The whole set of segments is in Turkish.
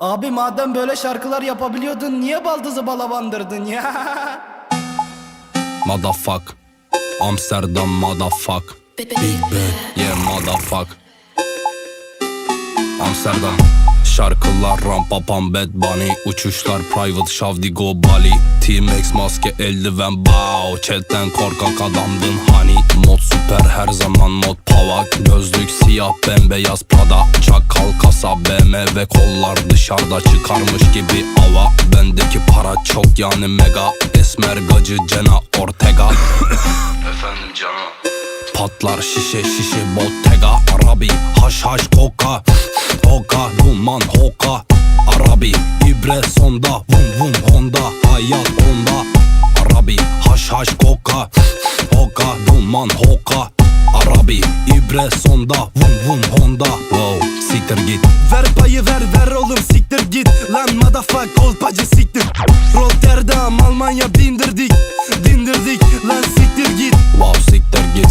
Abi madem böyle şarkılar yapabiliyordun niye baldızı balavandırdın ya? Motherfuck. Amsterdam motherfuck. Big Bang. Yeah motherfuck. Amsterdam Şarkılar rampa pam bad bunny. Uçuşlar private şavdigo Bali. T-Max maske eldiven bow. Chatten korkak adamdın hani Mod süper her zaman mod pavak Gözlük siyah bembeyaz Prada. Çakal kasa BMW kollar dışarıda çıkarmış gibi ava Bendeki para çok yani mega. Esmer gacı Cena Ortega. Efendim canım Patlar şişe şişe bottega Arabi. Haş haş koka Hoka duman hoka. Arabi. İbre sonda Vum vum honda. Hayat onda. Arabi. Haş haş koka Hoka duman hoka. Arabi. İbre sonda Vum vum honda. Wow siktir git. Ver payı ver ver oğlum siktir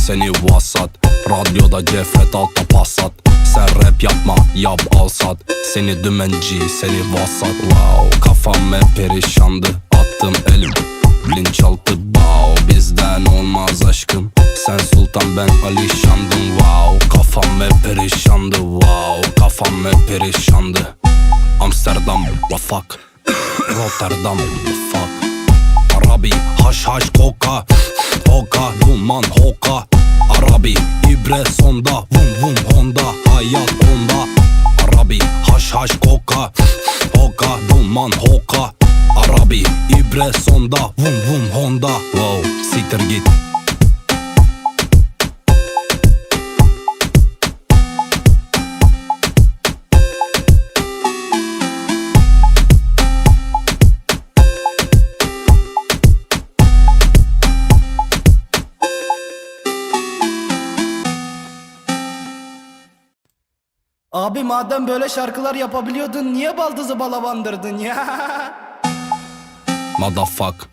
seni vasat. Radyoda cefret altta passat. Sen rap yapma yap al sat. Seni dümenci seni vasat. Wow. Kafam hep perişandı. Attım elim. Bilinçaltı Wow bizden olmaz aşkım. Sen sultan ben alişandım Wow. Kafam hep perişandı. Wow. Kafam hep perişandı. Amsterdam fuck Rotterdam fuck Arabi haş haş koka. Hoka duman hoka Arabi ibre sonda Vum vum honda hayat onda. Arabi haş haş koka Hoka duman hoka. Arabi ibre sonda Vum vum honda. Wow siktir git Abi madem böyle şarkılar yapabiliyordun niye baldızı balavandırdın ya? Motherfuck.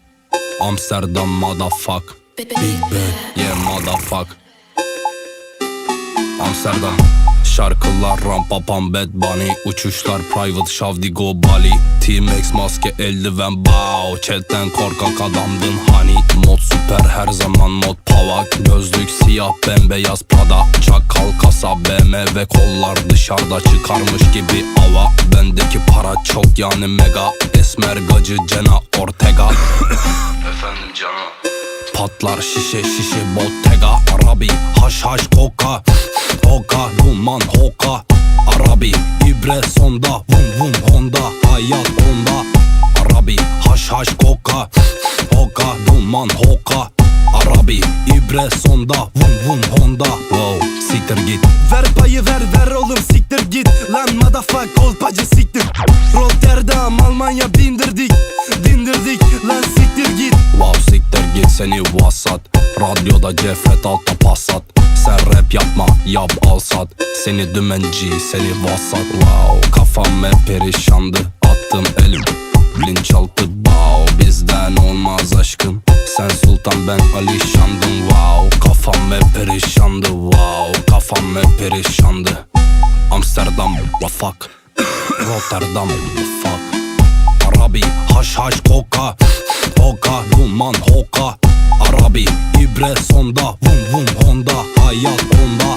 Amsterdam motherfuck. Big Bang Yeah motherfuck. Amsterdam Şarkılar rampa pam bad bunny Uçuşlar private şavdigo Bali T-Max maske eldiven bow Chatten korkak adamdın hani Mod süper her zaman mod pavak Gözlük siyah bembeyaz Prada Çakal kasa BMW kollar dışarıda çıkarmış gibi ava Bendeki para çok yani mega Esmer gacı Cena Ortega. Efendim canım. Patlar şişe şişe bottega Arabi haş haş koka Hoka duman hoka. Arabi ibre sonda. Vum vum honda hayat onda Arabi haş haş koka. Hoka duman hoka. Arabi ibre sonda. Vum vum honda. Wow siktir git. Ver payı ver ver oğlum siktir git. Lan motherfuck kolpacı siktir. Rotterdam Almanya bindirdik. Dindirdik lan siktir git. Wow siktir git seni vasat. Radyoda cefret altta passat Sen rap yapma yap al sat. Seni dümenci seni vasat. Wow kafam hep perişandı. Attım elim bilinçaltı Wow bizden olmaz aşkım. Sen sultan ben alişandım. Wow kafam hep perişandı. Wow kafam hep perişandı. Amsterdam fuck Rotterdam fuck Arabi haş haş koka. Hoka duman hoka. Arabi ibre sonda hayat onda.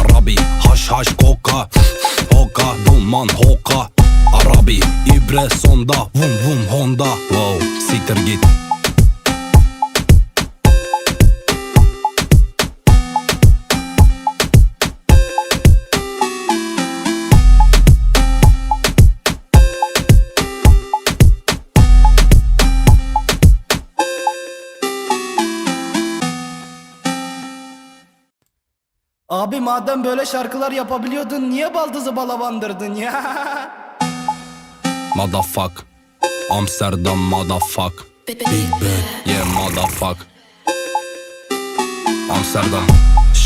Arabi haş haş koka. Hoka duman hoka. Arabi ibre sonda. Vum vum honda. Wow siktir git Abi madem böyle şarkılar yapabiliyordun niye baldızı balavandırdın ya? Motherfuck. Amsterdam motherfuck. Big Bang Yeah motherfuck. Amsterdam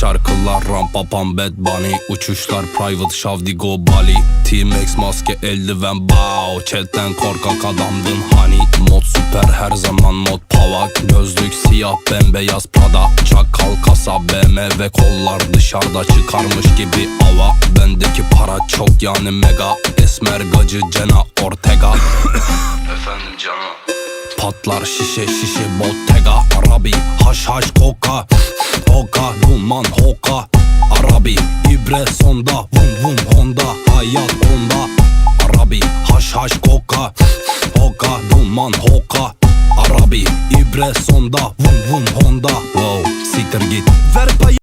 Şarkılar rampa pam bad bunny. Uçuşlar private şavdigo Bali. T-Max maske eldiven bow. Chatten korkak adamdın hani Mod süper her zaman mod pavak Gözlük siyah bembeyaz Prada. Çakal kasa BMW kollar dışarıda çıkarmış gibi ava. Bendeki para çok yani mega. Esmer gacı Cena Ortega. Efendim canım. Patlar şişe şişe Bottega. Arabi haş haş koka Hoka duman hoka. Arabi ibre sonda. Vum vum Honda. Hayat onda. Arabi haş haş koka. Hoka duman hoka. Arabi ibre sonda. Vum vum Honda. Wow siktir git. Ver payı